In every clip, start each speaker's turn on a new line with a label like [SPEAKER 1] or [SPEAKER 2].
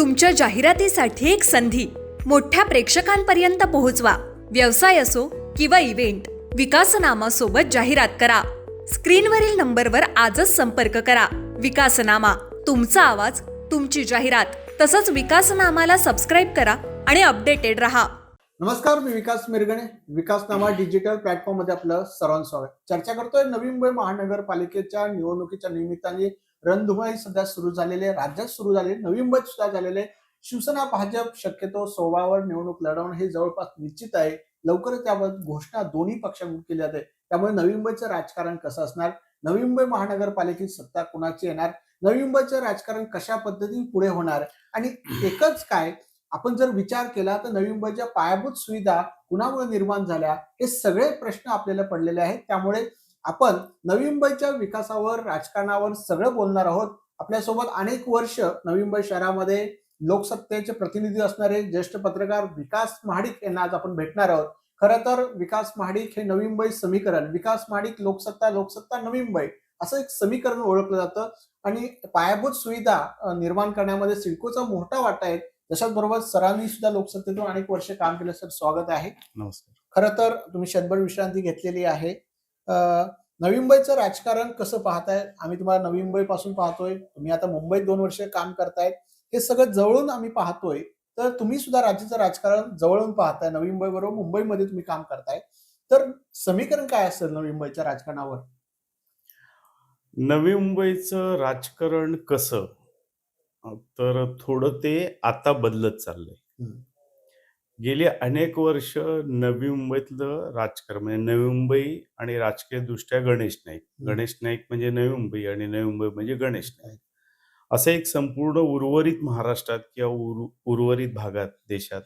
[SPEAKER 1] तुमच्या जाहिरातीसाठी एक संधी. मोठ्या प्रेक्षकांपर्यंत पोहोचवा. व्यवसाय असो किंवा इव्हेंट विकासनामा सोबत जाहिरात करा. स्क्रीनवरील नंबरवर आजच संपर्क करा. विकासनामा तुमचा आवाज तुमची जाहिरात तसंच विकासनामाला सबस्क्राईब करा आणि अपडेटेड रहा.
[SPEAKER 2] नमस्कार मी विकास मिरगणे. विकासनामा डिजिटल प्लॅटफॉर्ममध्ये आपलं सर्वांचं स्वागत. चर्चा करतोय नवी मुंबई महानगरपालिकेच्या निवडणुकीच्या निमित्ताने रणधुमाळी सध्या सुरू झालेली आहे राज्यात सुरू झाले आहे. नवी मुंबईत सुद्धा झालेले आहे. शिवसेना भाजप शक्यतो सोबावर निवडणूक लढवणं हे जवळपास निश्चित आहे. लवकरच त्याबाबत घोषणा दोन्ही पक्षांकडून केली जाते त्यामुळे नवी मुंबईचं राजकारण कसं असणार? नवी मुंबई महानगरपालिकेची सत्ता कुणाची येणार? नवी मुंबईचं राजकारण कशा पद्धतीने पुढे होणार? आणि एकच काय आपण जर विचार केला तर नवी मुंबईच्या पायाभूत सुविधा कुणामुळे निर्माण झाल्या? हे सगळे प्रश्न आपल्याला पडलेले आहेत. त्यामुळे आपण नवी मुंबईच्या विकासावर राजकारणावर सगळं बोलणार आहोत. आपल्यासोबत अनेक वर्ष नवी मुंबई शहरामध्ये लोकसत्तेचे प्रतिनिधी असणारे ज्येष्ठ पत्रकार विकास महाडिक यांना आज आपण भेटणार आहोत. खरं तर विकास महाडिक हे नवी मुंबई समीकरण विकास महाडिक लोकसत्ता लोकसत्ता नवी मुंबई असं एक समीकरण ओळखलं जातं. आणि पायाभूत सुविधा निर्माण करण्यामध्ये सिडकोचा मोठा वाटा आहे. तशाच बरोबर सरांनी सुद्धा लोकसत्तेतून अनेक वर्ष काम केलं. सर स्वागत आहे.
[SPEAKER 3] नमस्कार.
[SPEAKER 2] खरं तर तुम्ही शतभर विश्रांती घेतलेली आहे. नवी मुंबईचं राजकारण कसं पाहताय? आम्ही तुम्हाला नवी मुंबई पासून पाहतोय. तुम्ही आता मुंबईत दोन वर्ष काम करतायत. हे सगळं जवळून आम्ही पाहतोय. तर तुम्ही सुद्धा राज्याचं राजकारण जवळून पाहताय. नवी मुंबई बरोबर मुंबईमध्ये तुम्ही काम करताय. तर समीकरण काय असेल नवी मुंबईच्या राजकारणावर?
[SPEAKER 3] नवी मुंबईचं राजकारण कसं? तर थोडं ते आता बदलत चाललंय. गेली अनेक वर्ष नवी मुंबईतलं राजकारण म्हणजे नवी मुंबई आणि राजकीय दृष्ट्या गणेश नाईक. गणेश नाईक म्हणजे नवी मुंबई आणि नवी मुंबई म्हणजे गणेश नाईक असं एक संपूर्ण उर्वरित महाराष्ट्रात किंवा उर- उर्वरित भागात देशात.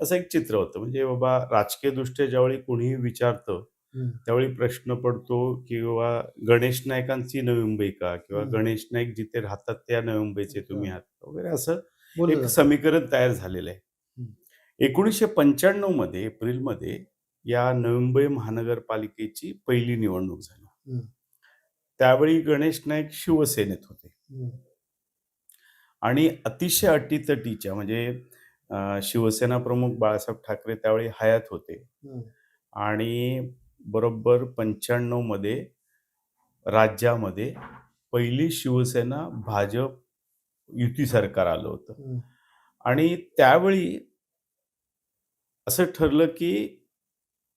[SPEAKER 3] असं एक चित्र होतं म्हणजे बाबा राजकीय दृष्ट्या ज्यावेळी कोणीही विचारतं. त्यावेळी प्रश्न पडतो किंवा गणेश नाईकांची नवी मुंबई का किंवा. गणेश नाईक जिथे राहतात त्या नवी मुंबईचे तुम्ही आहात? वगैरे असं एक. समीकरण तयार झालेलं आहे. एकोणीसशे पंच्याण्णवमध्ये एप्रिलमध्ये या नवी मुंबई महानगरपालिकेची पहिली निवडणूक झाली. त्यावेळी गणेश नाईक शिवसेनेत होते. आणि अतिशय अटीतटीच्या म्हणजे शिवसेना प्रमुख बाळासाहेब ठाकरे त्यावेळी हयात होते. आणि बरोबर पंच्याण्णवमध्ये राज्यामध्ये पहिली शिवसेना भाजप युती सरकार आलं होतं. आणि त्यावेळी असं ठरलं की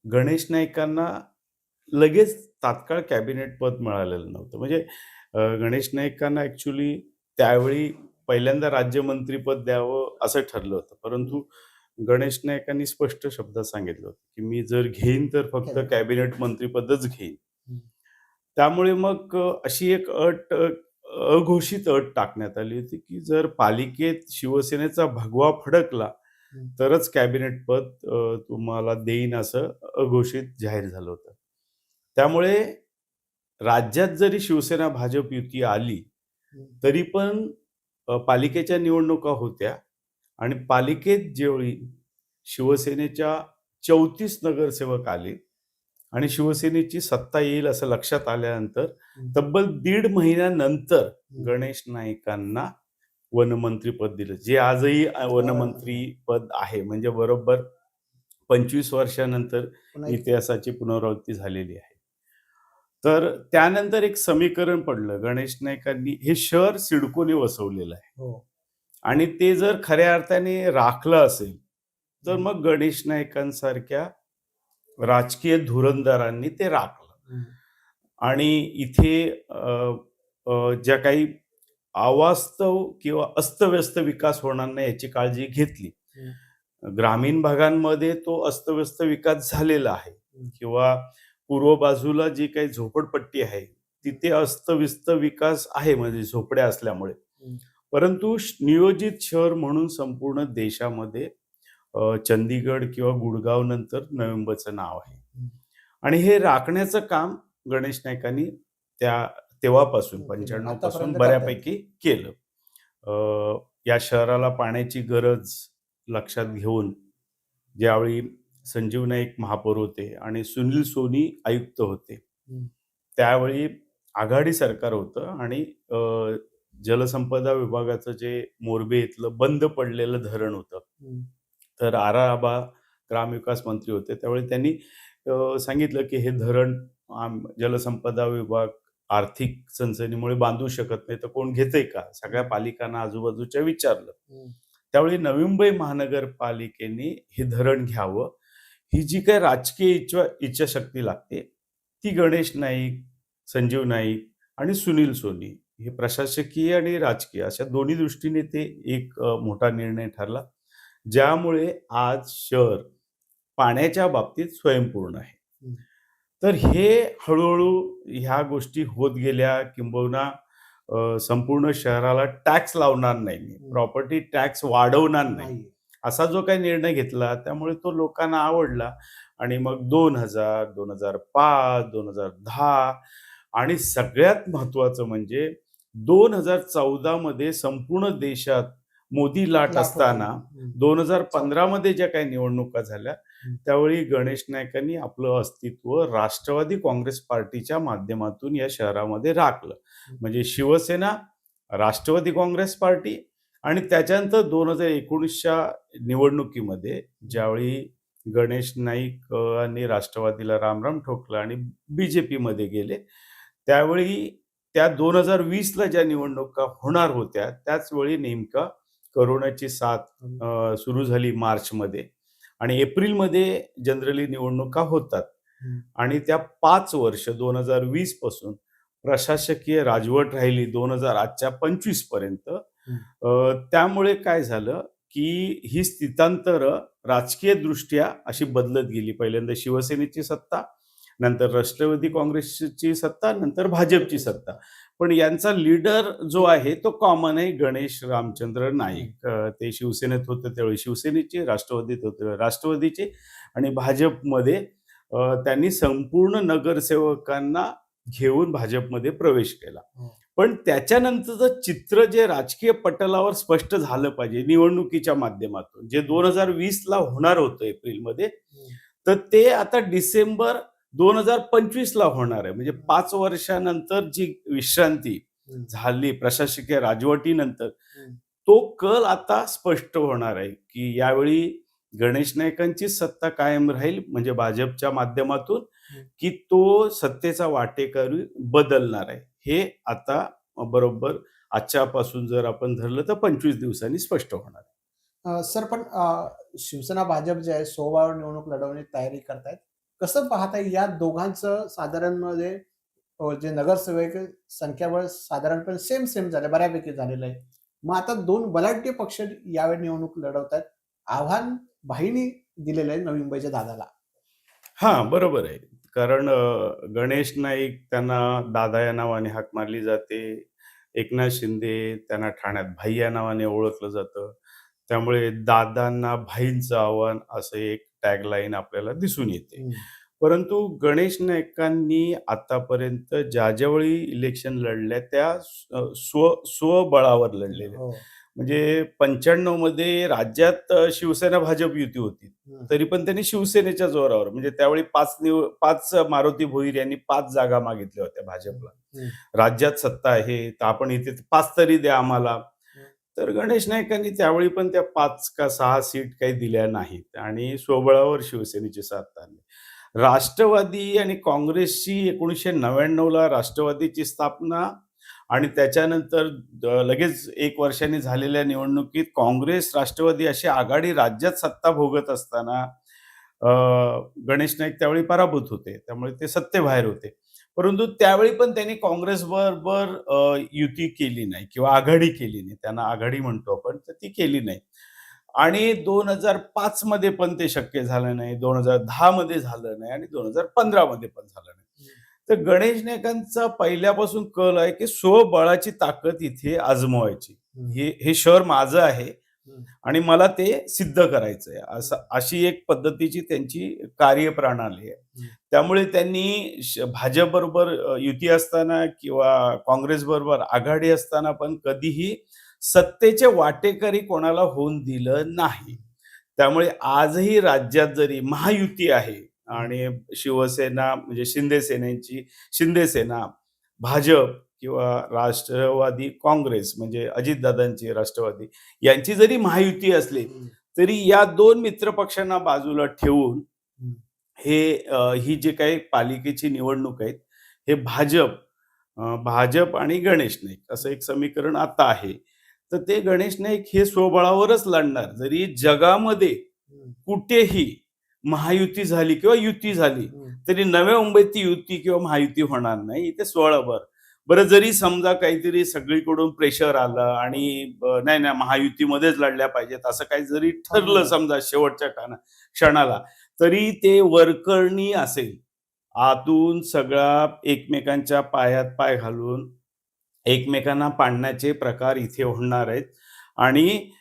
[SPEAKER 3] गणेश नाईकांना लगेच तात्काळ कॅबिनेट पद मिळालेलं नव्हतं म्हणजे गणेश नाईकांना ऍक्च्युली त्यावेळी पहिल्यांदा राज्यमंत्रीपद द्यावं असं ठरलं होतं परंतु गणेश नाईकांनी स्पष्ट शब्दात सांगितलं होतं की मी जर घेईन तर फक्त. कॅबिनेट मंत्रीपदच घेईन. त्यामुळे मग अशी एक अट अघोषित अट टाकण्यात आली होती की जर पालिकेत शिवसेनेचा भगवा फडकला. तरच कॅबिनेट पद तुम्हाला देईन असं अघोषित जाहीर झालं होतं. त्यामुळे राज्यात जरी शिवसेना भाजप युती आली तरी पण पालिकेच्या निवडणुका होत्या आणि पालिकेत ज्यावेळी शिवसेनेच्या चौतीस नगरसेवक आले आणि शिवसेनेची सत्ता येईल असं लक्षात आल्यानंतर तब्बल दीड महिन्यानंतर गणेश नाईकांना वनमंत्री पद दिलं. जे आजही अ, वनमंत्री पद आहे म्हणजे बरोबर पंचवीस वर्षानंतर इतिहासाची पुनरावृत्ती झालेली आहे. तर त्यानंतर एक समीकरण पडलं. गणेश नाईकांनी हे शहर सिडकोने वसवलेलं आहे.
[SPEAKER 2] हो.
[SPEAKER 3] आणि ते जर खऱ्या अर्थाने राखलं असेल तर मग गणेश नाईकांसारख्या राजकीय धुरंदरांनी ते राखलं. आणि इथे ज्या काही अवास्तव किंवा अस्तव्यस्त विकास होणार नाही याची काळजी घेतली ग्रामीण भागांमध्ये तो अस्तव्यस्त विकास झालेला आहे. किंवा पूर्व बाजूला जी काही झोपडपट्टी आहे तिथे अस्तव्यस्त विकास आहे म्हणजे झोपड्या असल्यामुळे. परंतु नियोजित शहर म्हणून संपूर्ण देशामध्ये चंदीगड किंवा गुडगाव नंतर नवी मुंबईचं नाव आहे. आणि हे राखण्याचं काम गणेश नाईकांनी त्या तेव्हापासून
[SPEAKER 2] ओके.
[SPEAKER 3] पंच्याण्णव
[SPEAKER 2] आतापर्यंत
[SPEAKER 3] पासून
[SPEAKER 2] करतायत.
[SPEAKER 3] बऱ्यापैकी केलं या शहराला पाण्याची गरज लक्षात घेऊन ज्यावेळी संजीव नाईक महापौर होते आणि सुनील सोनी आयुक्त होते. त्यावेळी आघाडी सरकार होतं आणि जलसंपदा विभागाचं जे मोरबे इथलं बंद पडलेलं धरण होतं. तर आरा आबा ग्रामविकास मंत्री होते त्यावेळी त्यांनी सांगितलं की हे धरण जलसंपदा विभाग आर्थिक चणचणीमुळे बांधू शकत नाही तर कोण घेतंय का सगळ्या पालिकांना आजूबाजूच्या विचारलं. त्यावेळी नवी मुंबई महानगरपालिकेने हे धरण घ्यावं ही जी काही राजकीय इच्छा इच्छाशक्ती लागते ती गणेश नाईक संजीव नाईक आणि सुनील सोनी हे प्रशासकीय आणि राजकीय अशा दोन्ही दृष्टीने ते एक मोठा निर्णय ठरला ज्यामुळे आज शहर पाण्याच्या बाबतीत स्वयंपूर्ण आहे. तर हे हळूहळू ह्या गोष्टी होत गेल्या किंबहुना संपूर्ण शहराला टॅक्स लावणार नाही
[SPEAKER 2] हं.
[SPEAKER 3] प्रॉपर्टी टॅक्स वाढवणार नाही असा जो काही निर्णय घेतला त्यामुळे तो लोकांना आवडला आणि मग दोन हजार दोन हजार पाच दोन हजार दहा आणि सगळ्यात महत्वाचं म्हणजे दोन हजार चौदा मध्ये संपूर्ण देशात मोदी लाट असताना. दोन हजार पंधरा मध्ये ज्या काही निवडणुका झाल्या. त्यावेळी गणेश नाईकांनी आपलं अस्तित्व राष्ट्रवादी काँग्रेस पार्टीच्या माध्यमातून या शहरामध्ये राखलं. म्हणजे शिवसेना राष्ट्रवादी काँग्रेस पार्टी आणि त्याच्यानंतर दोन हजार एकोणीसच्या निवडणुकीमध्ये ज्यावेळी गणेश नाईक आणि राष्ट्रवादीला रामराम ठोकला आणि बीजेपी मध्ये गेले त्यावेळी त्या दोन हजार वीसला ज्या निवडणुका होणार होत्या त्याच वेळी नेमका करोनाची साथ सुरू झाली मार्चमध्ये. आणि एप्रिलमध्ये जनरली निवडणुका होतात. आणि त्या पाच वर्ष दोन हजार वीसपासून प्रशासकीय राजवट राहिली दोन हजार आजच्या पंचवीसपर्यंत. त्यामुळे काय झालं की ही स्थितांतर राजकीय दृष्ट्या अशी बदलत गेली. पहिल्यांदा शिवसेनेची सत्ता नंतर राष्ट्रवादी काँग्रेसची सत्ता नंतर भाजपची सत्ता. पण यांचा लीडर जो आहे तो कॉमन आहे गणेश रामचंद्र नाईक. ते शिवसेनेत होते त्यावेळी. शिवसेनेचे राष्ट्रवादीत होते राष्ट्रवादीचे आणि भाजपमध्ये त्यांनी संपूर्ण नगरसेवकांना घेऊन भाजपमध्ये प्रवेश केला.
[SPEAKER 2] हो.
[SPEAKER 3] पण त्याच्यानंतरचं चित्र जे राजकीय पटलावर स्पष्ट झालं पाहिजे निवडणुकीच्या माध्यमातून जे दोन हजार वीस ला होणार होतं एप्रिलमध्ये तर ते आता डिसेंबर दोन हजार पंचवीस ला होणार आहे म्हणजे पाच वर्षानंतर जी विश्रांती. झाली प्रशासकीय राजवटीनंतर. तो कल आता स्पष्ट होणार आहे की यावेळी गणेश नायकांची सत्ता कायम राहील म्हणजे भाजपच्या माध्यमातून. की तो सत्तेचा वाटेकरी बदलणार आहे हे आता बरोबर आजच्यापासून जर आपण धरलं तर पंचवीस दिवसांनी स्पष्ट होणार आहे
[SPEAKER 2] सर पण शिवसेना भाजप जे आहे सोबावर निवडणूक लढवण्याची तयारी करतायत कसं पाहता या दोघांचं साधारणमध्ये जे नगरसेवक संख्याबळ साधारणपणे सेम सेम झालं बऱ्यापैकी झालेलं आहे. मग आता दोन बलाढ्य पक्ष यावेळी निवडणूक लढवत आहेत आव्हान भाईनी दिलेलं आहे नवी मुंबईच्या दादाला.
[SPEAKER 3] हा बरोबर आहे. कारण गणेश नाईक त्यांना दादा या नावाने हाक मारली जाते. एकनाथ शिंदे त्यांना ठाण्यात भाई या नावाने ओळखलं जातं. त्यामुळे दादांना भाईंचं आव्हान असं एक टॅगलाईन आपल्याला दिसून येते. परंतु गणेश नाईकांनी आतापर्यंत ज्या ज्यावेळी इलेक्शन लढल्या त्या स्व स्व- स्वबळावर लढलेल्या.
[SPEAKER 2] हो.
[SPEAKER 3] म्हणजे पंच्याण्णवमध्ये राज्यात शिवसेना भाजप युती होती. तरी पण त्यांनी शिवसेनेच्या जोरावर म्हणजे त्यावेळी पाच निव पाच मारुती भोईर यांनी पाच जागा मागितल्या होत्या भाजपला. राज्यात सत्ता आहे तर आपण इथे पाच तरी द्या आम्हाला. तर गणेश नाईकांनी त्यावेळी पण त्या पाच का सहा सीट काही दिल्या नाहीत आणि स्वबळावर शिवसेनेची साथ आणली. राष्ट्रवादी आणि काँग्रेसची एकोणीसशे नव्याण्णवला राष्ट्रवादीची स्थापना आणि त्याच्यानंतर लगेच एक वर्षाने झालेल्या निवडणुकीत काँग्रेस राष्ट्रवादी अशी आघाडी राज्यात सत्ता भोगत असताना गणेश नाईक त्यावेळी पराभूत होते त्यामुळे ते सत्तेबाहेर होते. परंतु त्यावेळी पण त्यांनी काँग्रेस बरोबर युती केली नाही किंवा आघाडी केली नाही. त्यांना आघाडी म्हणतो आपण तर ती केली नाही. आणि दोन हजार पाच मध्ये पण ते शक्य झालं नाही दोन हजार दहा मध्ये झालं नाही आणि दोन हजार पंधरा मध्ये पण झालं नाही. तर गणेश नायकांचा पहिल्यापासून कल आहे की स्वबळाची ताकद इथे आजमवायची. हे हे शहर माझं आहे. आणि मला ते सिद्ध करायचं आहे असं अशी एक पद्धतीची त्यांची कार्यप्रणाली आहे. त्यामुळे त्यांनी भाजपबरोबर अ, युती असताना किंवा काँग्रेस बरोबर आघाडी असताना पण कधीही सत्तेचे वाटेकरी कोणाला होऊन दिलं नाही. त्यामुळे आजही राज्यात जरी महायुती आहे आणि शिवसेना म्हणजे शिंदे सेनेची शिंदे सेना भाजप किंवा राष्ट्रवादी काँग्रेस म्हणजे अजितदादांची राष्ट्रवादी यांची जरी महायुती असली तरी या दोन मित्र पक्षांना बाजूला ठेवून. हे ही जे काही पालिकेची निवडणूक आहेत हे भाजप भाजप आणि गणेश नाईक असं एक समीकरण आता आहे. तर ते गणेश नाईक हे स्वबळावरच लढणार. जरी जगामध्ये कुठेही महायुती झाली किंवा युती झाली तरी नव्या मुंबईत ती युती किंवा महायुती होणार नाही. इथे स्वबळ बरं जरी समजा काहीतरी सगळीकडून प्रेशर आलं आणि नाही नाही महायुतीमध्येच लढल्या पाहिजेत असं काही जरी ठरलं समजा शेवटच्या काना क्षणाला तरी ते वरकरणी असेल. आतून सगळा एकमेकांच्या पायात पाय घालून एकमेकांना पाडण्याचे प्रकार इथे होणार आहेत. आणि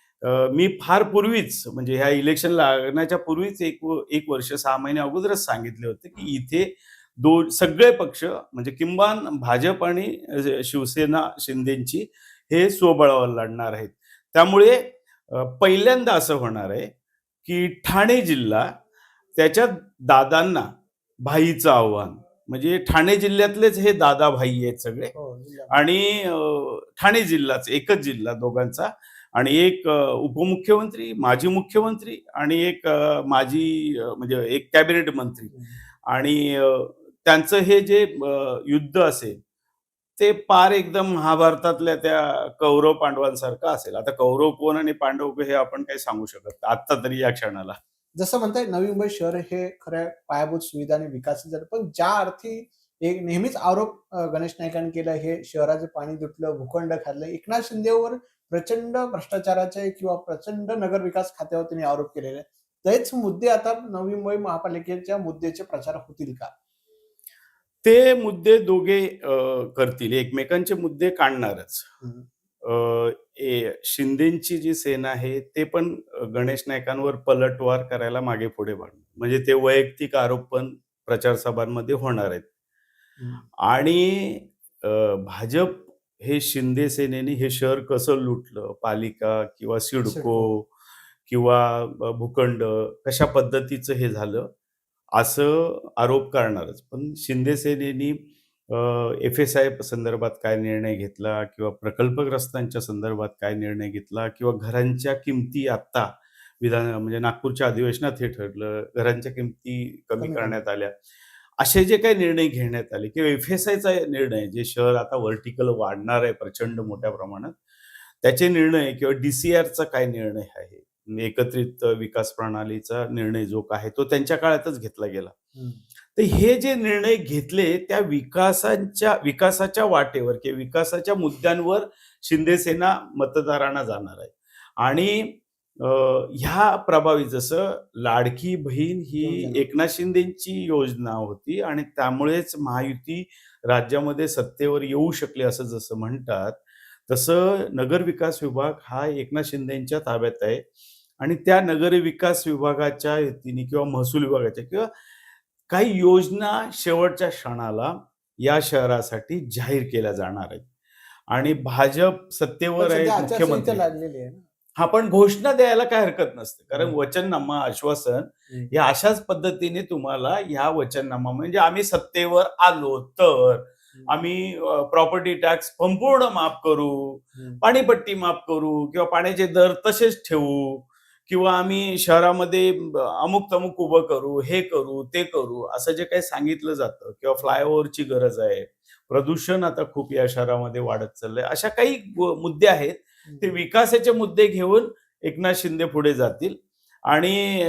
[SPEAKER 3] मी फार पूर्वीच म्हणजे ह्या इलेक्शन लागण्याच्या पूर्वीच एक एक वर्ष सहा महिने अगोदरच सांगितले होते की इथे दोन सगळे पक्ष म्हणजे किंमान भाजप आणि शिवसेना शिंदेची हे स्वबळावर लढणार आहेत. त्यामुळे पहिल्यांदा असं होणार आहे की ठाणे जिल्हा त्याच्या दादांना भाईचं आव्हान म्हणजे ठाणे जिल्ह्यातलेच हे दादा भाई आहेत सगळे.
[SPEAKER 2] हो,
[SPEAKER 3] आणि ठाणे जिल्हाच एकच जिल्हा दोघांचा. आणि एक उपमुख्यमंत्री माजी मुख्यमंत्री आणि एक माजी म्हणजे एक कॅबिनेट मंत्री. आणि त्यांचं हे जे युद्ध असेल ते पार एकदम महाभारतातल्या त्या कौरव पांडवांसारखं असेल. आता कौरव कोण आणि पांडव कोण हे आपण काही सांगू शकत आता आत्ता तरी या क्षणाला.
[SPEAKER 2] जसं म्हणताय नवी मुंबई शहर हे खऱ्या पायाभूत सुविधा आणि विकास झालं. पण ज्या अर्थी एक नेहमीच आरोप गणेश नाईकांनी केला हे शहराचं पाणी दुटलं भूखंड खाल्लं एकनाथ शिंदेवर प्रचंड भ्रष्टाचाराचे किंवा प्रचंड नगर विकास खात्यावर त्यांनी आरोप केलेले तेच मुद्दे आता नवी मुंबई महापालिकेच्या मुद्द्याचे प्रचार होतील का?
[SPEAKER 3] ते मुद्दे दोघे करतील. एकमेकांचे मुद्दे काढणारच. शिंदेची जी सेना आहे ते पण गणेश नाईकांवर पलटवार करायला मागे पुढे वाढणार. म्हणजे ते वैयक्तिक आरोप पण प्रचार सभांमध्ये होणार आहेत. आणि भाजप हे शिंदे सेनेने हे शहर कसं लुटलं? पालिका किंवा सिडको. किंवा भूखंड कशा पद्धतीचं हे झालं? असं आरोप करणारच. पण शिंदे सेनेनी एफ एस आय संदर्भात काय निर्णय घेतला किंवा प्रकल्पग्रस्तांच्या संदर्भात काय निर्णय घेतला किंवा घरांच्या किमती आत्ता विधान म्हणजे नागपूरच्या अधिवेशनात हे ठरलं घरांच्या किमती कमी करण्यात आल्या. असे जे काही निर्णय घेण्यात आले किंवा एफ एस आयचा निर्णय जे शहर आता व्हर्टिकल वाढणार आहे प्रचंड मोठ्या प्रमाणात त्याचे निर्णय किंवा डीसीआरचा काय निर्णय आहे? एकत्रित विकास प्रणालीचा निर्णय जो काय आहे तो त्यांच्या काळातच घेतला गेला. तर हे जे निर्णय घेतले त्या विकासाच्या विकासाच्या वाटेवर किंवा विकासाच्या मुद्द्यांवर शिंदेसेना मतदारांना जाणार आहे आणि ह्या प्रभावी जसं लाडकी बहीण ही. एकनाथ शिंदेची योजना होती आणि त्यामुळेच महायुती राज्यामध्ये सत्तेवर येऊ शकले असं जसं म्हणतात तसं नगर विकास विभाग हा एकनाथ शिंदेच्या ताब्यात आहे आणि त्या नगर विकास विभागाच्या वतीने किंवा महसूल विभागाच्या किंवा काही योजना शेवटच्या क्षणाला या शहरासाठी जाहीर केल्या जाणार आहेत आणि भाजप सत्तेवर आहे मुख्यमंत्री हा पण घोषणा द्यायला काय हरकत नसते कारण. वचननामा आश्वासन. हे अशाच पद्धतीने तुम्हाला ह्या वचननामा म्हणजे आम्ही सत्तेवर आलो तर आम्ही प्रॉपर्टी टॅक्स संपूर्ण माफ करू. पाणीपट्टी माफ करू किंवा पाण्याचे दर तसेच ठेवू किंवा आम्ही शहरामध्ये अमुक तमुक उभं करू हे करू ते करू असं जे काही सांगितलं जातं किंवा फ्लायओव्हरची गरज आहे. प्रदूषण आता खूप या शहरामध्ये वाढत चाललंय. अशा काही मुद्दे आहेत. ते विकासाचे मुद्दे घेऊन एकनाथ शिंदे पुढे जातील. आणि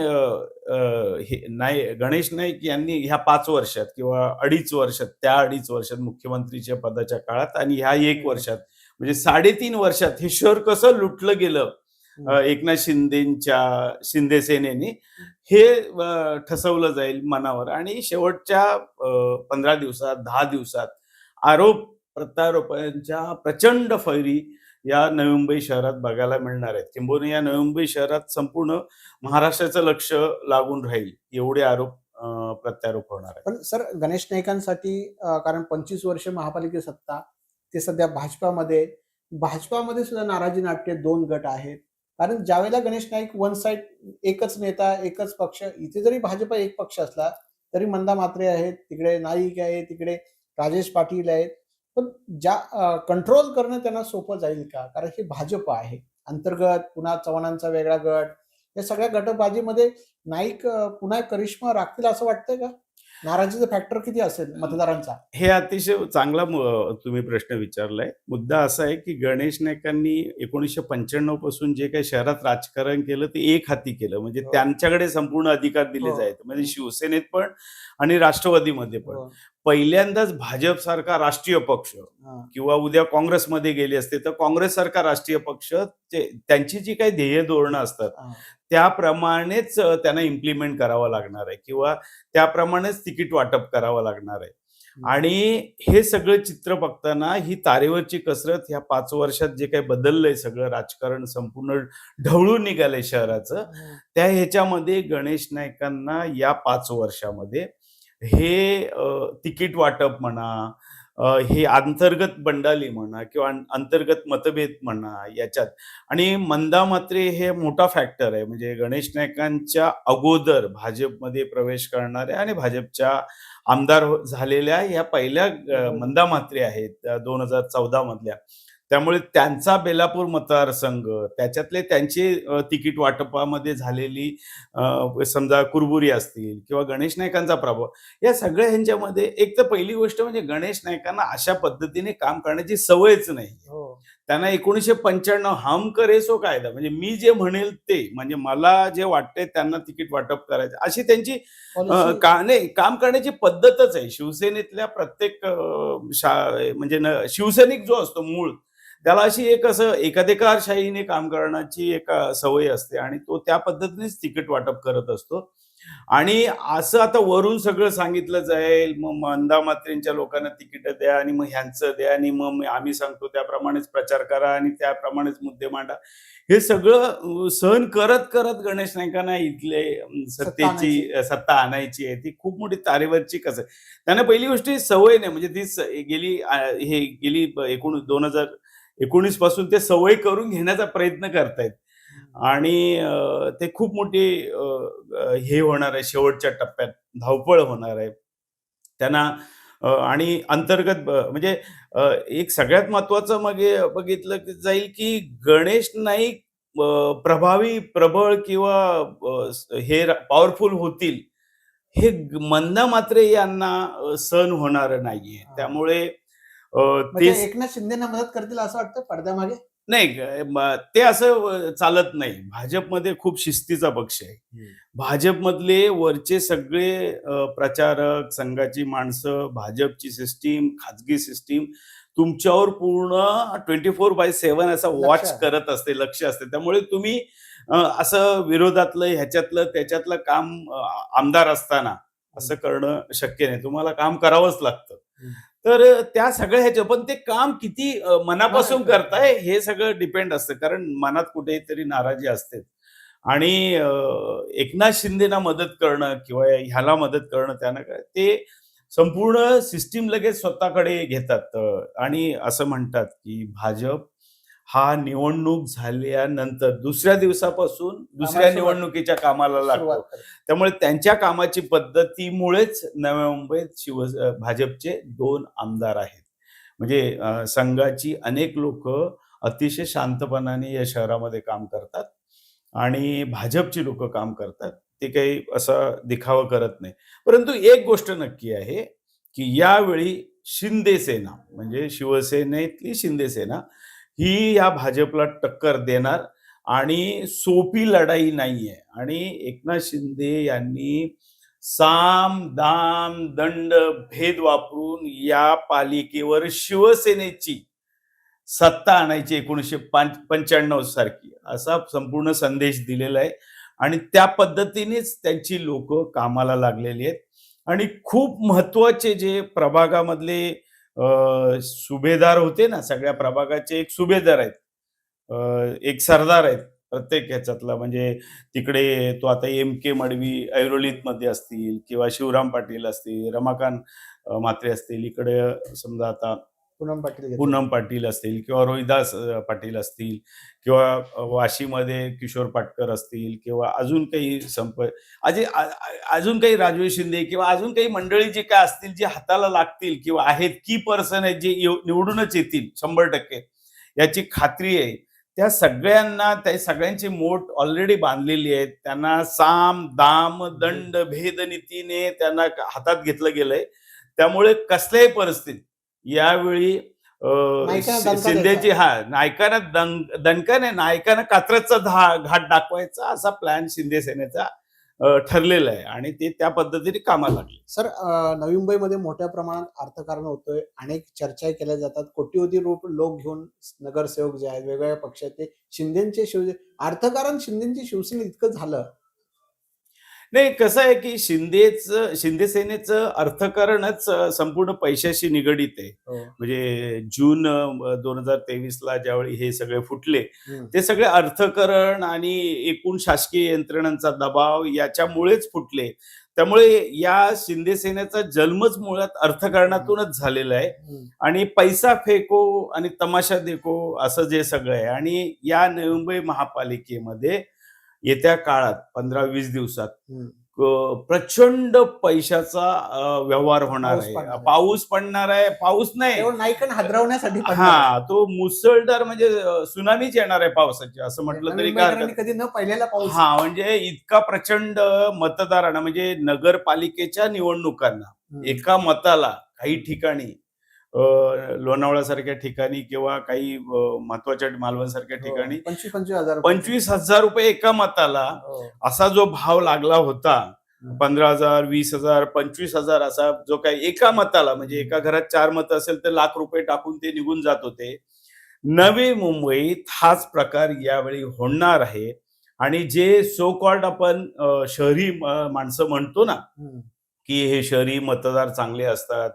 [SPEAKER 3] नाही गणेश नाईक यांनी ह्या पाच वर्षात किंवा अडीच वर्षात त्या अडीच वर्षात मुख्यमंत्रीच्या पदाच्या काळात आणि ह्या एक वर्षात म्हणजे साडेतीन वर्षात हे शहर कसं लुटलं गेलं एकनाथ शिंदेच्या शिंदे सेनेने हे ठसवलं जाईल मनावर. आणि शेवटच्या पंधरा दिवसात दहा दिवसात आरोप प्रत्यारोपांच्या प्रचंड फैरी या नवी मुंबई शहरात बघायला मिळणार आहेत. किंबहुना या नवी मुंबई शहरात संपूर्ण महाराष्ट्राचं लक्ष लागून राहील. एवढे आरोप प्रत्यारोप होणार आहेत.
[SPEAKER 2] पण सर गणेश नाईकांसाठी कारण पंचवीस वर्ष महापालिका सत्ता ते सध्या भाजपामध्ये. भाजपामध्ये सुद्धा नाराजी नाट्य दोन गट आहेत. कारण ज्यावेळेला गणेश नाईक वन साईड एकच नेता एकच पक्ष इथे जरी भाजपा एक पक्ष असला तरी मंदा मात्रे आहेत तिकडे नाईक आहे तिकडे राजेश पाटील आहेत. पण ज्या कंट्रोल करणं त्यांना सोपं जाईल का? कारण हे भाजप आहे. अंतर्गत पुन्हा चव्हाणांचा वेगळा गट या सगळ्या गटबाजीमध्ये नाईक पुन्हा करिश्मा राखतील असं वाटतंय का? नाराजीचा फॅक्टर किती असेल मतदारांचा
[SPEAKER 3] हे अतिशय चांगला तुम्ही प्रश्न विचारलाय मुद्दा असा आहे की गणेश नाईकांनी एकोणीसशे पंच्याण्णवपासून जे काही शहरात राजकारण केलं ते एक हाती केलं म्हणजे
[SPEAKER 2] हो.
[SPEAKER 3] त्यांच्याकडे संपूर्ण अधिकार दिले
[SPEAKER 2] हो.
[SPEAKER 3] जायचे म्हणजे शिवसेनेत पण आणि राष्ट्रवादीमध्ये पण
[SPEAKER 2] हो.
[SPEAKER 3] पहिल्यांदाच भाजप सारखा राष्ट्रीय पक्ष. किंवा उद्या काँग्रेसमध्ये गेले असते तर काँग्रेस सारखा राष्ट्रीय पक्ष त्यांची जी काही ध्येय धोरणं असतात. त्याप्रमाणेच त्यांना इम्प्लिमेंट करावं लागणार आहे किंवा त्याप्रमाणेच तिकीट वाटप करावं लागणार आहे आणि हे सगळं चित्र बघताना ही तारेवरची कसरत ह्या पाच वर्षात जे काही बदललंय सगळं राजकारण संपूर्ण ढवळून निघालंय शहराचं त्या ह्याच्यामध्ये गणेश नाईकांना या पाच वर्षामध्ये हे तिकीट वाटप म्हणा हे अंतर्गत बंडाली म्हणा किंवा अंतर्गत मतभेद म्हणा याच्यात. आणि मंदा मात्रे हे मोठा फॅक्टर आहे. म्हणजे गणेश नायकांच्या अगोदर भाजपमध्ये प्रवेश करणाऱ्या आणि भाजपच्या आमदार झालेल्या या पहिल्या मंदा मात्रे आहेत दोन हजार चौदा मधल्या. त्यामुळे त्यांचा बेलापूर मतदारसंघ त्याच्यातले त्यांचे तिकीट वाटपामध्ये झालेली समजा कुरबुरी असतील किंवा गणेश नाईकांचा प्रभाव या सगळ्या ह्यांच्यामध्ये एक तर पहिली गोष्ट म्हणजे गणेश नाईकांना अशा पद्धतीने काम करण्याची सवयच नाही
[SPEAKER 2] हो.
[SPEAKER 3] त्यांना एकोणीसशे पंच्याण्णव हम करे सो कायदा म्हणजे मी जे म्हणेल ते म्हणजे मला जे वाटतंय त्यांना तिकीट वाटप करायचं अशी त्यांची का नाही काम करण्याची पद्धतच आहे. शिवसेनेतल्या प्रत्येक म्हणजे शिवसैनिक जो असतो मूळ त्याला अशी एक असं एकाधिकारशाहीने काम करण्याची एक सवय असते आणि तो त्या पद्धतीनेच तिकीट वाटप करत असतो. आणि असं आता वरून सगळं सांगितलं जाईल मग मंदा मात्रेंच्या लोकांना तिकीट द्या आणि मग ह्यांचं द्या आणि मग आम्ही सांगतो त्याप्रमाणेच प्रचार करा आणि त्याप्रमाणेच मुद्दे मांडा. हे सगळं सहन करत करत गणेश नाईकांना इथले सत्तेची सत्ता आणायची. आहे. ती खूप मोठी तारेवरची कसं त्यांना पहिली गोष्ट सवय नाही. म्हणजे ती गेली हे गेली एकूण दोन हजार एकोणीसपासून ते सवय करून घेण्याचा प्रयत्न करतायत. आणि ते खूप मोठी हे होणार आहे शेवटच्या टप्प्यात धावपळ होणार आहे. त्यांना आणि अंतर्गत म्हणजे एक सगळ्यात महत्वाचं मग बघितलं की जाईल की गणेश नाईक प्रभावी प्रबळ किंवा हे पॉवरफुल होतील हे मंदा मात्रे यांना सहन होणार नाहीये. त्यामुळे ते
[SPEAKER 2] एकनाथ शिंदेना मदत करतील असं वाटतं पडद्यामागे?
[SPEAKER 3] नाही ते असं चालत नाही. भाजपमध्ये खूप शिस्तीचा पक्ष आहे. भाजपमधले वरचे सगळे प्रचारक संघाची माणसं भाजपची सिस्टीम खाजगी सिस्टीम तुमच्यावर पूर्ण ट्वेंटी फोर बाय सेव्हन असं वॉच. करत असते लक्ष असते. त्यामुळे तुम्ही असं विरोधातलं ह्याच्यातलं त्याच्यातलं काम आमदार असताना असं करणं शक्य नाही. तुम्हाला काम करावंच लागतं. तर त्या सगळ्या ह्याच्या पण ते काम किती मनापासून करताय हे सगळं डिपेंड असतं. कारण मनात कुठेतरी नाराजी असते. आणि एकनाथ शिंदेना मदत करणं किंवा ह्याला मदत करणं त्यांना काय ते संपूर्ण सिस्टीम लगेच स्वतःकडे घेतात. आणि असं म्हणतात की भाजप हा निवडणूक झाल्यानंतर दुसऱ्या दिवसापासून दुसऱ्या निवडणुकीच्या कामाला लागतो. त्यामुळे त्यांच्या कामाची पद्धतीमुळेच नव्या मुंबईत शिव भाजपचे दोन आमदार आहेत. म्हणजे संघाची अनेक लोक अतिशय शांतपणाने या शहरामध्ये काम करतात आणि भाजपची लोक काम करतात. ते काही असं दिखावा करत नाही. परंतु एक गोष्ट नक्की आहे की यावेळी शिंदे सेना म्हणजे शिवसेनेतली शिंदे सेना ही या भाजपला टक्कर देणार आणि सोपी लढाई नाहीये. आणि एकनाथ शिंदे यांनी साम दाम दंड भेद वापरून या पालिकेवर शिवसेनेची सत्ता आणायची एकोणीसशे पंच्याण्णव सारखी. असा संपूर्ण संदेश दिलेला आहे. आणि त्या पद्धतीनेच त्यांची लोक कामाला लागलेली आहेत. आणि खूप महत्त्वाचे जे प्रभागामधले सुभेदार होते ना सगळ्या प्रभागाचे एक सुभेदार आहेत. एक सरदार आहेत प्रत्येक ह्याच्यातला. म्हणजे तिकडे तो आता एम के मडवी ऐरोलीत मध्ये असतील किंवा शिवराम पाटील असतील रमाकांत म्हात्रे असतील. इकडे समजा आता
[SPEAKER 2] पूनम पाटील
[SPEAKER 3] पूनम पाटील असतील किंवा रोहिदास पाटील असतील किंवा वाशीमध्ये किशोर पाटकर असतील किंवा अजून काही संप अजे अजून काही राजवीर शिंदे किंवा अजून काही मंडळी जे काय असतील जे हाताला लागतील किंवा आहेत की पर्सन आहेत जे निवडूनच येतील शंभर टक्के याची खात्री आहे. त्या सगळ्यांना त्या सगळ्यांची मोठ ऑलरेडी बांधलेली आहे त्यांना साम दाम दंड भेद नीतीने त्यांना हातात घेतलं गेलंय. त्यामुळे कसल्याही परिस्थितीत यावेळी शिंदेची हा नायकांना दं- दणका नाही नायकांना कात्रजचा धा घाट दाखवायचा असा प्लॅन शिंदे सेनेचा ठरलेला आहे. आणि ते त्या पद्धतीने कामाला लागले.
[SPEAKER 2] सर नवी मुंबईमध्ये मोठ्या प्रमाणात अर्थकारण होतोय. अनेक चर्चा केल्या जातात. कोट्यवधी लोक लोक घेऊन नगरसेवक जे आहेत वेगवेगळ्या पक्षाचे शिंदेचे शिव अर्थकारण शिंदेची शिवसेना इतकं झालं
[SPEAKER 3] नाही कसं आहे की शिंदेच शिंदे सेनेचं अर्थकारणच संपूर्ण पैशाशी निगडीत आहे. म्हणजे जून दोन हजार तेवीस ला ज्यावेळी हे सगळे फुटले. ते सगळे अर्थकरण आणि एकूण शासकीय यंत्रणांचा दबाव याच्यामुळेच फुटले. त्यामुळे या शिंदे सेनेचा जन्मच मुळात अर्थकारणातूनच झालेला आहे. आणि पैसा फेको आणि तमाशा देखो असं जे सगळं आहे. आणि या मुंबई महापालिकेमध्ये येत्या काळात पंधरा वीस दिवसात प्रचंड पैशाचा व्यवहार होणार आहे. पाऊस पडणार आहे पाऊस नाही
[SPEAKER 2] नायकांना हादरवण्यासाठी.
[SPEAKER 3] हा तो मुसळधार म्हणजे सुनामीच येणार आहे पावसाची असं म्हटलं
[SPEAKER 2] नवी
[SPEAKER 3] तरी काय हरकत
[SPEAKER 2] कधी न पाहिलेला पाऊस
[SPEAKER 3] हा म्हणजे इतका प्रचंड मतदारांना म्हणजे नगरपालिकेच्या निवडणुकांना. एका मताला काही ठिकाणी लोणावळ्यासारख्या ठिकाणी किंवा काही महत्त्वाच्या मालवण सारख्या ठिकाणी
[SPEAKER 2] हो, पंचवीस पंचवीस हजार रुपये.
[SPEAKER 3] पंचवीस हजार रुपये एका मताला
[SPEAKER 2] हो.
[SPEAKER 3] असा जो भाव लागला होता. पंधरा हजार वीस हजार पंचवीस हजार असा जो काही एका मताला म्हणजे एका घरात चार मतं असेल तर लाख रुपये टाकून ते निघून जात होते नवी मुंबईत हाच प्रकार यावेळी होणार आहे आणि जे सो कॉल्ड आपण शहरी माणसं म्हणतो ना. की हे शहरी मतदार चांगले असतात.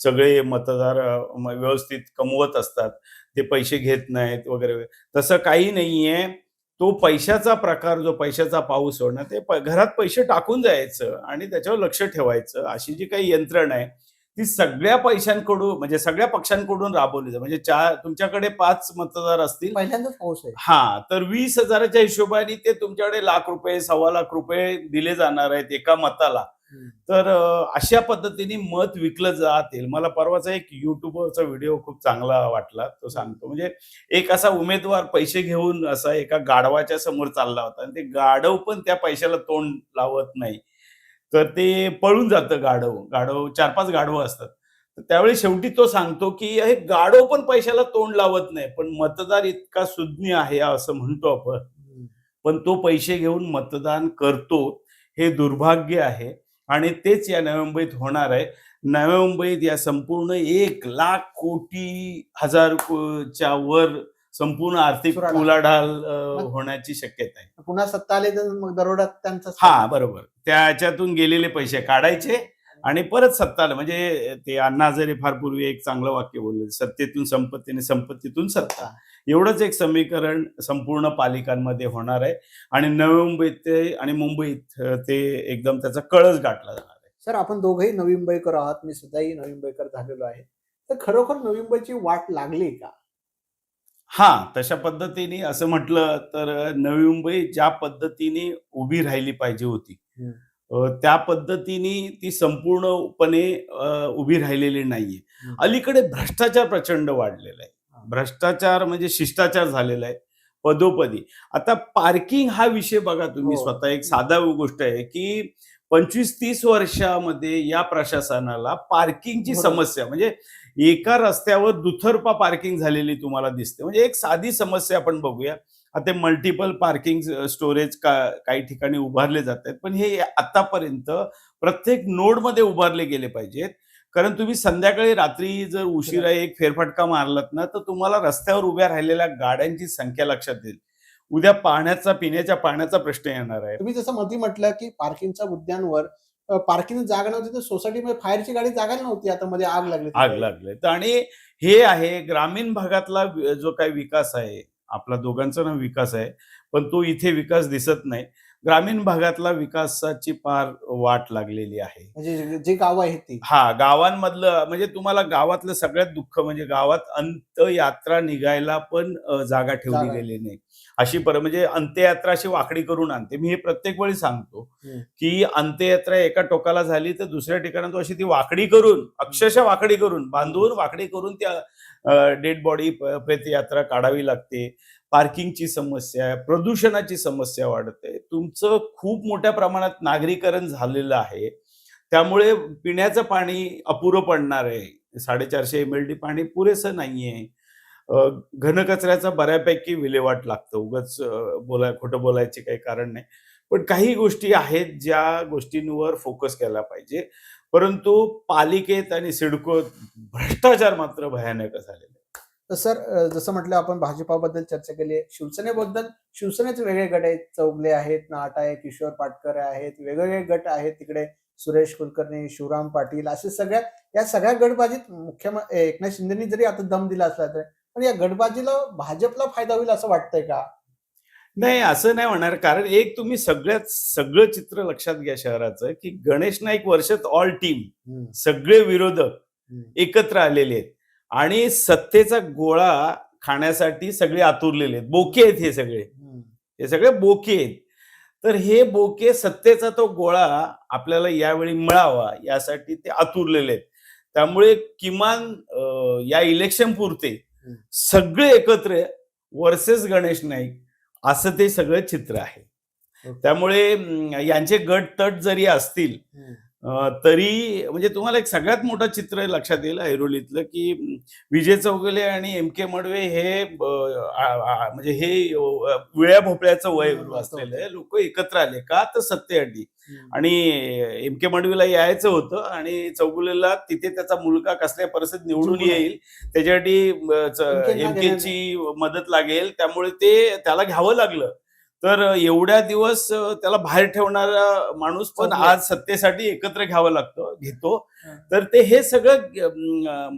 [SPEAKER 3] सगळे मतदार व्यवस्थित कमवत असतात. ते पैसे घेत नाहीत वगैरे. तसं काही नाहीये. तो पैशाचा प्रकार जो पैशाचा पाऊस होणं ते घरात पैसे टाकून जायचं आणि त्याच्यावर लक्ष ठेवायचं. अशी जी काही यंत्रणा आहे ती सगळ्या पैशांकडून म्हणजे सगळ्या पक्षांकडून राबवली जाते. म्हणजे चार तुमच्याकडे पाच मतदार असतील.
[SPEAKER 2] पहिल्यांदाच पाऊस आहे.
[SPEAKER 3] हा तर वीस हजाराच्या हिशोबाने ते तुमच्याकडे लाख रुपये सव्वा लाख रुपये दिले जाणार आहेत एका मताला. तर अशा पद्धतीने मत विकलं जातील. मला परवाचा एक युट्यूबवरचा व्हिडिओ खूप चांगला वाटला. तो सांगतो म्हणजे एक असा उमेदवार पैसे घेऊन असा एका गाढवाच्या समोर चालला होता आणि ते गाढव पण त्या पैशाला तोंड लावत नाही. तर ते पळून जातं गाढव. गाढव चार पाच गाढवं असतात. तर त्यावेळी शेवटी तो सांगतो की हे गाढव पण पैशाला तोंड लावत नाही पण मतदार इतका सुज्ञ आहे असं म्हणतो आपण. पण तो पैसे घेऊन मतदान करतो हे दुर्भाग्य आहे. आणि तेच या नवी मुंबईत होणार आहे. नवी मुंबईत या संपूर्ण एक लाख कोटी हजार च्या वर संपूर्ण आर्थिक. उलाढाल होण्याची शक्यता आहे.
[SPEAKER 2] पुन्हा सत्ता आली तर मग दरोडा त्यांचा
[SPEAKER 3] हा बरोबर. त्याच्यातून गेलेले पैसे काढायचे आणि परत सत्ता आलं. म्हणजे ते अण्णा हजारे फार पूर्वी एक चांगलं वाक्य बोलले सत्तेतून संपत्तीने संपत्तीतून सत्ता. एवढंच एक समीकरण संपूर्ण पालिकांमध्ये होणार आहे. आणि नवी मुंबईत ते आणि मुंबईत ते एकदम त्याचा कळस गाठला जाणार आहे.
[SPEAKER 2] सर आपण दोघंही नवी मुंबईकर आहात. मी सुद्धाही नवी मुंबईकर झालेलो आहे. तर खरोखर नवी मुंबईची वाट लागली का?
[SPEAKER 3] हा तशा पद्धतीने असं म्हटलं तर नवी मुंबई ज्या पद्धतीने उभी राहिली पाहिजे होती त्या पद्धतीने ती संपूर्णपणे उभी राहिलेली नाहीये. अलीकडे भ्रष्टाचार प्रचंड वाढलेला आहे. भ्रष्टाचार म्हणजे शिष्टाचार झालेला आहे पदोपदी आता पार्किंग हा विषय बघा तुम्ही
[SPEAKER 2] हो.
[SPEAKER 3] स्वतः एक साधा गोष्ट आहे की पंचवीस तीस वर्षामध्ये या प्रशासनाला पार्किंगची. समस्या म्हणजे एका रस्त्यावर दुथरपा पार्किंग झालेली तुम्हाला दिसते म्हणजे एक साधी समस्या आपण बघूया आता मल्टिपल पार्किंग स्टोरेज का काही ठिकाणी उभारले जात आहेत पण हे आतापर्यंत प्रत्येक नोडमध्ये उभारले गेले पाहिजेत कारण तुम्ही संध्याकाळी रात्री जर उशिरा एक फेरफटका मारलात ना तर तुम्हाला रस्त्यावर उभ्या राहिलेल्या गाड्यांची संख्या लक्षात येईल. उद्या पाण्याचा पिण्याच्या पाण्याचा प्रश्न येणार आहे.
[SPEAKER 2] तुम्ही जसं मधी म्हटलं की पार्किंगच्या मुद्द्यांवर पार्किंग जागा नव्हती तर सोसायटीमध्ये फायरची गाडी जागा नव्हती आता मध्ये आग लागली
[SPEAKER 3] आग लागले. तर आणि हे आहे ग्रामीण भागातला जो काही विकास आहे आपला दोघांचा ना विकास आहे पण तो इथे विकास दिसत नाही. ग्रामीण भागातला विकासाची फार वाट लागलेली आहे.
[SPEAKER 2] म्हणजे जे- गाव आहेत ती.
[SPEAKER 3] हा गावांमधलं म्हणजे तुम्हाला गावातलं सगळ्यात दुःख म्हणजे गावात अंत्ययात्रा निघायला पण जागा ठेवली. गेली नाही. अशी पर म्हणजे अंत्ययात्रा अशी वाकडी करून आणते. मी हे प्रत्येक वेळी सांगतो. की अंत्ययात्रा एका टोकाला झाली तर दुसऱ्या ठिकाणी तो अशी ती वाकडी करून अक्षरशः वाकडी करून बांधून वाकडी करून त्या डेड बॉडी प्रेतयात्रा काढावी लागते. पार्किंगची समस्या आहे प्रदूषणाची समस्या वाढते. तुमचं खूप मोठ्या प्रमाणात नागरीकरण झालेलं आहे. त्यामुळे पिण्याचं पाणी अपुरं पडणार आहे. साडेचारशे एम एल डी पाणी पुरेसं नाहीये. आहे घनकचऱ्याचा बऱ्यापैकी विल्हेवाट लागतं. उगाच बोलाय खोटं बोलायचे काही कारण नाही. पण काही गोष्टी आहेत ज्या गोष्टींवर फोकस केला पाहिजे. परंतु पालिकेत आणि सिडकोत भ्रष्टाचार मात्र भयानक झालेला आहे
[SPEAKER 2] तर सर जसं म्हटलं आपण भाजपाबद्दल चर्चा केली आहे. शिवसेनेबद्दल शिवसेनेचे वेगळे गट आहेत. चौगले आहेत नाट आहे किशोर पाटकर आहेत वेगवेगळे गट आहेत तिकडे. सुरेश कुलकर्णी शिवराम पाटील असे सगळ्या या सगळ्या गटबाजीत मुख्यमंत्री एकनाथ शिंदेनी जरी आता दम दिला असला तरी पण या गटबाजीला भाजपला फायदा होईल असं वाटतंय का?
[SPEAKER 3] नाही असं नाही होणार. कारण एक तुम्ही सगळ्यात सगळं चित्र लक्षात घ्या शहराचं की गणेश नाईक वर्षात ऑल टीम सगळे विरोधक एकत्र आलेले आहेत. आणि सत्तेचा गोळा खाण्यासाठी सगळे आतुरलेले आहेत. बोके आहेत हे सगळे. हे सगळे बोके आहेत. तर हे बोके सत्तेचा तो गोळा आपल्याला यावेळी मिळावा यासाठी ते आतुरलेले आहेत. त्यामुळे किमान या इलेक्शन पुरते. सगळे एकत्र वर्सेस गणेश नाईक असं ते सगळं चित्र आहे. त्यामुळे यांचे गट तट जरी असतील तरी म्हणजे तुम्हाला एक सगळ्यात मोठं चित्र लक्षात येईल ऐरोलीतलं की विजय चौगुले आणि एम के मडवे हे म्हणजे हे विळ्या भोपळ्याचं वय असलेले लोक एकत्र आले का तर सत्तेअटी आणि एम के मडवीला यायचं होतं आणि चौगुलेला तिथे त्याचा मुलगा कसल्या परिस्थितीत निवडून येईल त्याच्यासाठी एम केची मदत लागेल. त्यामुळे ते त्याला घ्यावं लागलं. तर एवढ्या दिवस त्याला बाहेर ठेवणारा माणूस पण. आज सत्तेसाठी एकत्र घ्यावं लागतं घेतो. तर ते हे सगळं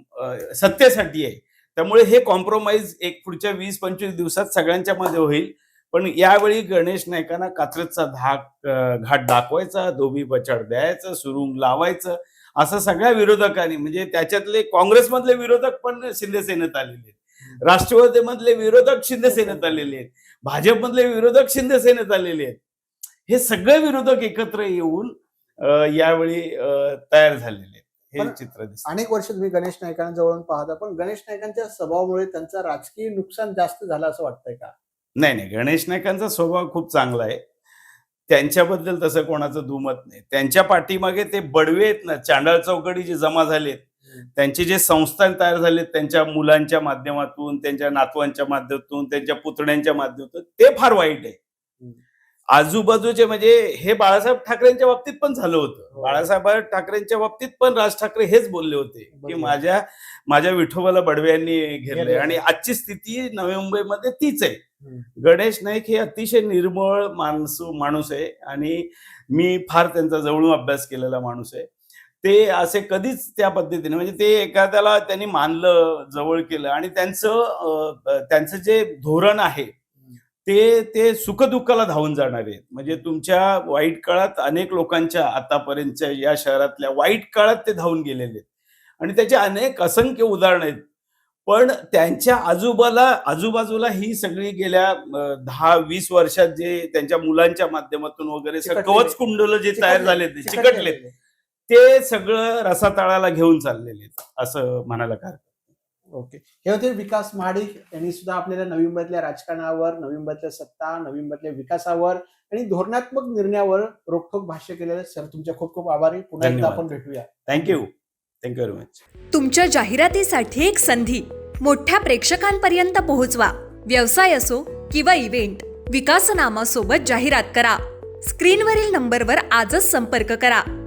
[SPEAKER 3] सत्तेसाठी आहे. त्यामुळे हे कॉम्प्रोमाइज एक पुढच्या वीस पंचवीस दिवसात सगळ्यांच्या मध्ये होईल. पण यावेळी गणेश नाईकांना कात्रजचा धाक घाट दाखवायचा धोबी पछाड द्यायचं सुरुंग लावायचं असं सगळ्या विरोधकांनी म्हणजे त्याच्यातले काँग्रेसमधले विरोधक पण शिंदे सेनेत आलेले आहेत. राष्ट्रवादीमधले विरोधक शिंदे सेनेत आलेले आहेत. भाजपमधले विरोधक शिंदे सेनेत आलेले आहेत. हे सगळे विरोधक एकत्र येऊन यावेळी तयार झालेले आहेत. हे चित्र
[SPEAKER 2] अनेक वर्ष तुम्ही गणेश नाईकांना जवळून पाहता पण गणेश नाईकांच्या स्वभावामुळे त्यांचं राजकीय नुकसान जास्त झालं असं वाटतंय का?
[SPEAKER 3] नाही नाही. गणेश नाईकांचा स्वभाव खूप चांगला आहे. त्यांच्याबद्दल तसं कोणाचं दुमत नाही. त्यांच्या पाठीमागे ते बडवे आहेत ना चांडाळ चौकडी जे जमा झालेत त्यांचे जे संस्थान तयार झालेत त्यांच्या मुलांच्या माध्यमातून त्यांच्या नातवांच्या माध्यमातून त्यांच्या पुतण्यांच्या माध्यमातून ते फार वाईट आहे. आजूबाजूचे म्हणजे हे बाळासाहेब ठाकरेंच्या बाबतीत पण झालं होतं
[SPEAKER 2] हो.
[SPEAKER 3] बाळासाहेब ठाकरेंच्या बाबतीत पण राज ठाकरे हेच बोलले होते की. माझ्या माझ्या विठोबाला बडवे यांनी घेरले
[SPEAKER 2] घेरलंय.
[SPEAKER 3] आणि आजची स्थिती नवी मुंबईमध्ये तीच आहे गणेश नाईक हे अतिशय निर्मळ माणसू माणूस आहे आणि मी फार त्यांचा जवळून अभ्यास केलेला माणूस आहे ते असे कधीच त्या पद्धतीने म्हणजे ते एखाद्याला त्यांनी मानलं जवळ केलं आणि त्यांचं त्यांचं जे धोरण आहे ते ते सुखदुःखाला धावून जाणारे आहेत म्हणजे तुमच्या वाईट काळात अनेक लोकांच्या आतापर्यंतच्या या शहरातल्या वाईट काळात ते धावून गेलेले आहेत आणि त्याचे अनेक असंख्य उदाहरण आहेत पण त्यांच्या आजूबाला आजूबाजूला ही सगळी गेल्या दहा वीस वर्षात जे त्यांच्या मुलांच्या माध्यमातून वगैरे. कवच कुंडल जे तयार झाले ते चिकटलेत. ते सगळं रसातळाला घेऊन चाललेले असं म्हणायला काय हरकत नाही.
[SPEAKER 2] ओके. हे होते विकास महाडिक यांनी सुद्धा आपल्याला नवी मुंबईतल्या राजकारणावर नवी मुंबईतल्या सत्ता नवी मुंबईतल्या विकासावर आणि धोरणात्मक निर्णयावर रोखोक भाष्य केलेलं सर तुमचे खूप खूप आभारी. पुन्हा एकदा. आपण भेटूया.
[SPEAKER 3] थँक्यू थँक्यू व्हेरी मच
[SPEAKER 1] तुमच्या जाहिरातीसाठी एक संधी. मोठ्या प्रेक्षकांपर्यंत पोहोचवा. व्यवसाय असो किंवा इव्हेंट विकासनामा सोबत जाहिरात करा. स्क्रीनवरील नंबरवर आजच संपर्क करा.